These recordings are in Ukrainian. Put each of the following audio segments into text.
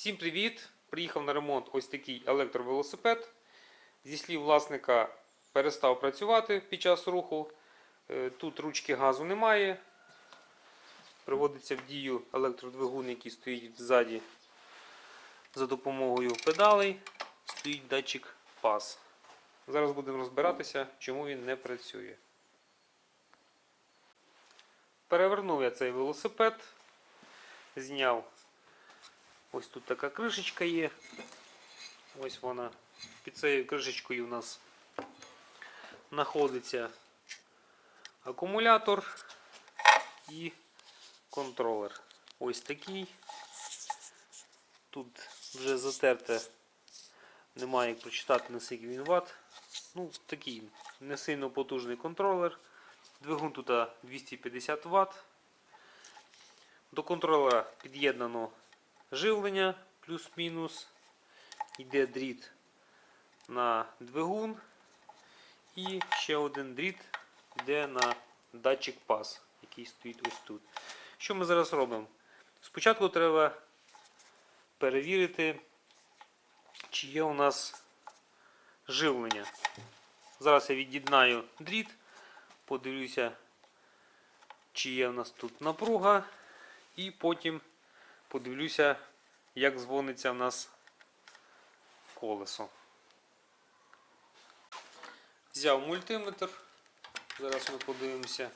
Всім привіт! Приїхав на ремонт ось такий електровелосипед. Зі слів власника перестав працювати під час руху. Е, Тут ручки газу немає. Приводиться в дію електродвигун, який стоїть ззаді за допомогою педалей. Стоїть датчик пас. Зараз будемо розбиратися, чому він не працює. Перевернув я цей велосипед, зняв Ось тут така кришечка є. Ось вона. Під цією кришечкою у нас знаходиться акумулятор і контролер. Ось такий. Тут вже затерте, немає як прочитати наскільки він ватт. Ну, такий не сильно потужний контролер. Двигун тут 250 Вт. До контролера під'єднано живлення плюс-мінус. Йде дріт на двигун. І ще один дріт йде на датчик пас, який стоїть ось тут. Що ми зараз робимо? Спочатку треба перевірити, чи є у нас живлення. Зараз я від'єднаю дріт, подивлюся, чи є у нас тут напруга, і потім подивлюся, як дзвониться в нас колесо. Взяв мультиметр. Зараз ми подивимося,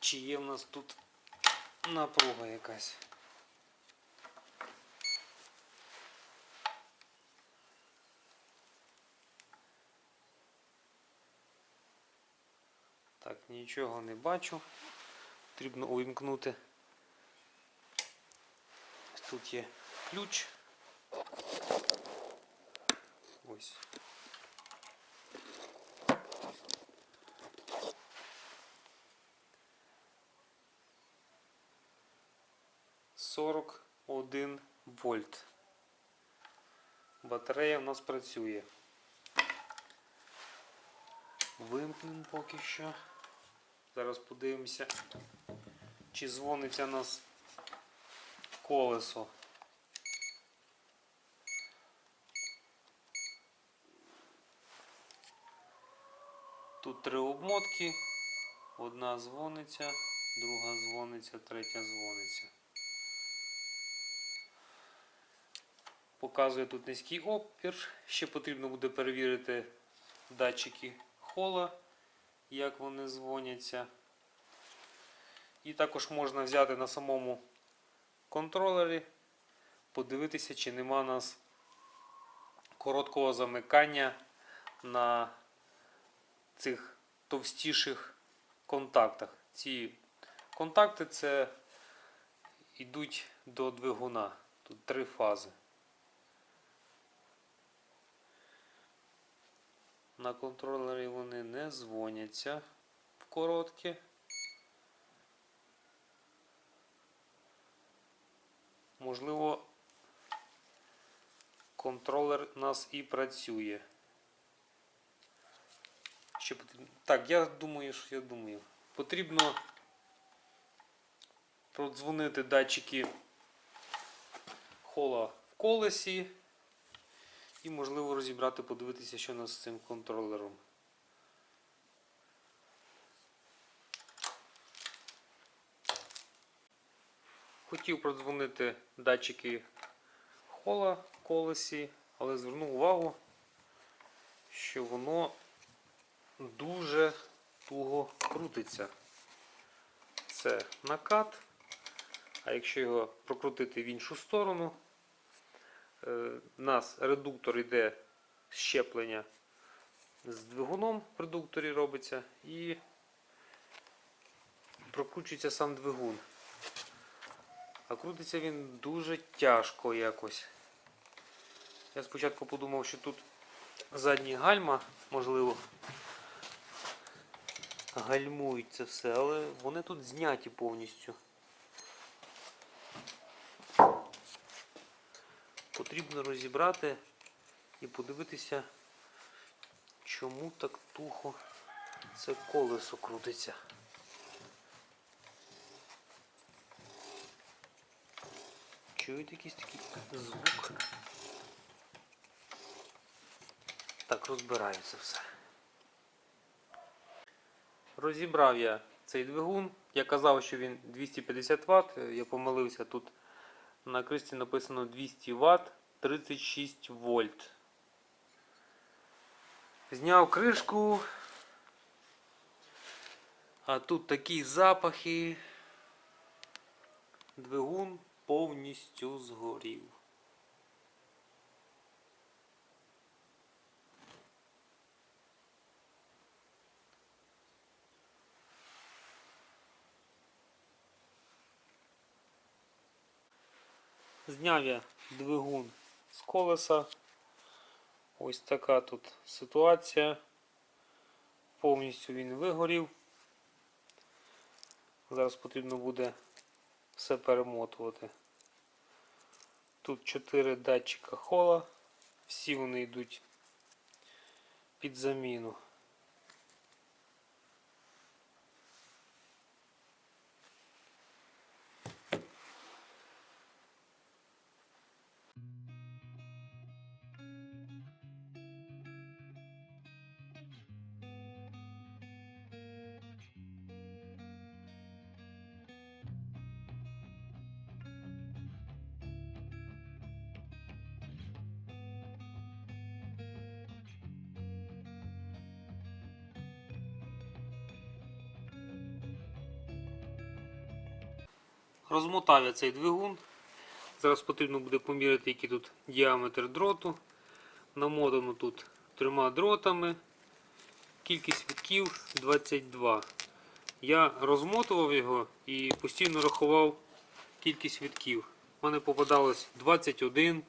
чи є в нас тут напруга якась. Так, нічого не бачу. Потрібно увімкнути. Тут є ключ. Ось. Сорок один вольт. Батарея в нас працює. Вимкнемо поки що. Зараз подивимося, чи дзвониться нас колесо. Тут три обмотки. Одна дзвониться, друга дзвониться, третя дзвониться. Показує тут низький опір. Ще потрібно буде перевірити датчики хола, як вони дзвоняться. І також можна взяти на самому контролері, подивитися, чи нема у нас короткого замикання на цих товстіших контактах. Ці контакти це йдуть до двигуна. Тут три фази. На контролері вони не дзвоняться в короткі. Можливо, контролер у нас і працює. Що потрібно? Так, я думаю, що я думаю. Потрібно продзвонити датчики хола в колесі і, можливо, розібрати, подивитися, що у нас з цим контролером. Хотів продзвонити датчики хола колесі, але звернув увагу, що воно дуже туго крутиться. Це накат, а якщо його прокрутити в іншу сторону, е, у нас редуктор йде щеплення з двигуном в редукторі робиться і прокручується сам двигун. А крутиться він дуже тяжко якось. Я спочатку подумав, що тут задні гальма, можливо, гальмують це все, але вони тут зняті повністю. Потрібно розібрати і подивитися, чому так тухо це колесо крутиться. Чують якийсь такий звук. Так, розбираю це все. Розібрав я цей двигун. Я казав, що він 250 Вт. Я помилився тут на кришці написано 200 Вт 36 вольт. Зняв кришку. А тут такі запахи. Двигун повністю згорів. Зняв я двигун з колеса. Ось така тут ситуація. Повністю він вигорів. Зараз потрібно буде все перемотувати. Тут 4 датчика хола. Всі вони йдуть під заміну. Розмотав я цей двигун. Зараз потрібно буде поміряти, який тут діаметр дроту. Намотано тут трьома дротами. Кількість витків 22. Я розмотував його і постійно рахував кількість витків. У мене попадалось 21,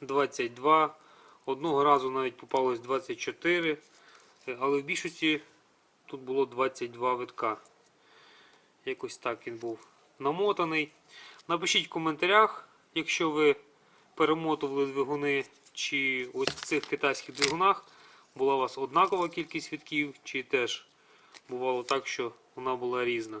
22. Одного разу навіть попалось 24. е, Але в більшості тут було 22 витка. Якось так він був намотаний. Напишіть в коментарях, якщо ви перемотували двигуни, чи ось в цих китайських двигунах була у вас однакова кількість вітків, чи теж бувало так, що вона була різна.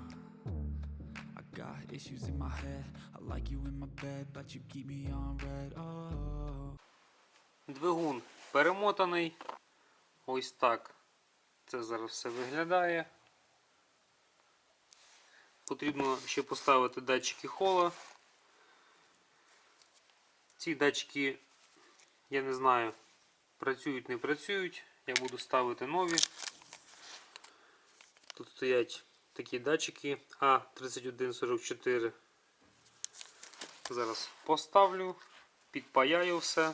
Issues in my head. I like you in my bed, but you keep me on red. Oh. Двигун перемотаний. Ось так. Це зараз все виглядає. Потрібно ще поставити датчики хола. Ці датчики, я не знаю, працюють, не працюють. Я буду ставити нові. Тут стоять такі датчики А3144. Зараз поставлю, підпаяю все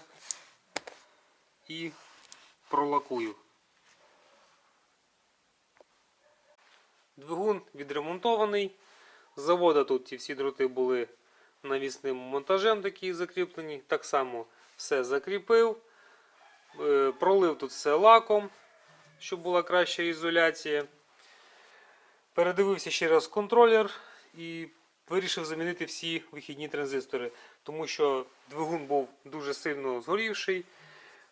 і пролакую. Двигун відремонтований. З завода тут ці всі дроти були навісним монтажем такі закріплені. Так само все закріпив. Е, Пролив тут все лаком, щоб була краща ізоляція. Передивився ще раз контролер і вирішив замінити всі вихідні транзистори, тому що двигун був дуже сильно згорівший.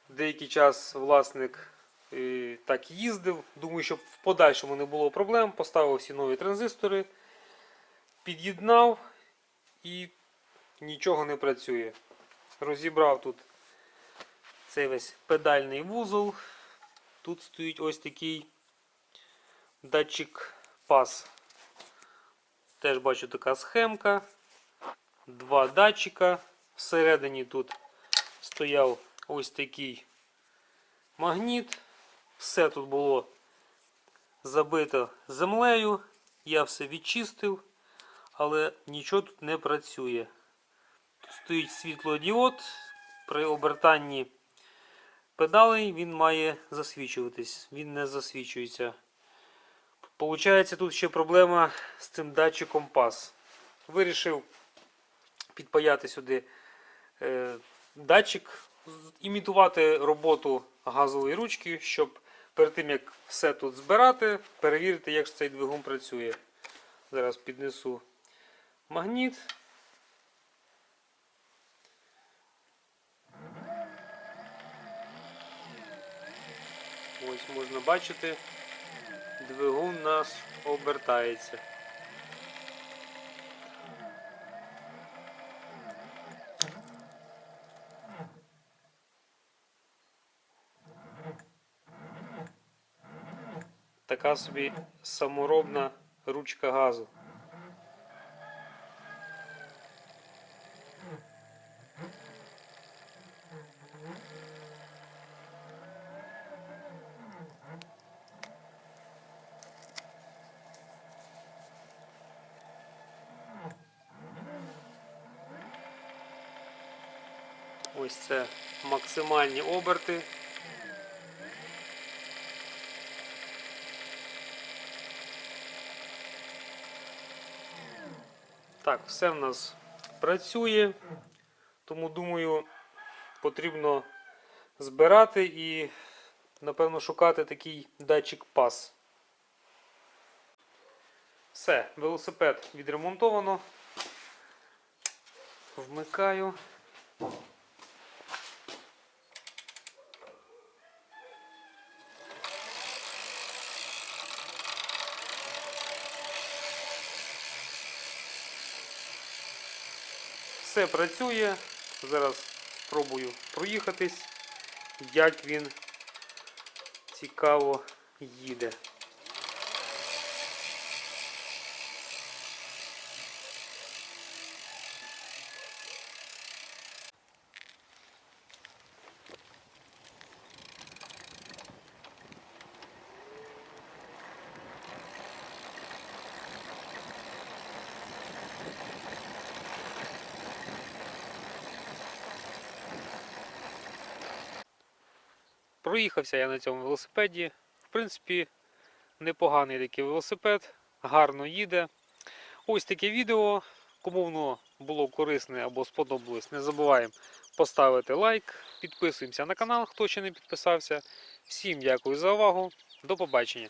Деякий час власник е, так їздив. Думаю, щоб в подальшому не було проблем. Поставив всі нові транзистори, під'єднав і нічого не працює. Розібрав тут цей весь педальний вузол. Тут стоїть ось такий датчик пас. Теж бачу така схемка. два датчика. Всередині тут стояв ось такий магніт. Все тут було забито землею. Я все відчистив, але нічого тут не працює. Тут стоїть світлодіод. При обертанні педалей він має засвічуватись. Він не засвічується. Получається, тут ще проблема з цим датчиком пас. Вирішив підпаяти сюди е, датчик, імітувати роботу газової ручки, щоб перед тим як все тут збирати, перевірити, як цей двигун працює. Зараз піднесу магніт. Ось можна бачити, двигун нас обертається. Така собі саморобна ручка газу. Ось це максимальні оберти. Так, все в нас працює, тому думаю, потрібно збирати і, напевно, шукати такий датчик пас. Все, велосипед відремонтовано. Вмикаю. Все працює. Зараз спробую проїхатись, як він цікаво їде. Проїхався я на цьому велосипеді. В принципі, непоганий такий велосипед, гарно їде. Ось таке відео. Кому воно було корисне або сподобалось, не забуваємо поставити лайк, підписуємося на канал, хто ще не підписався. Всім дякую за увагу. До побачення.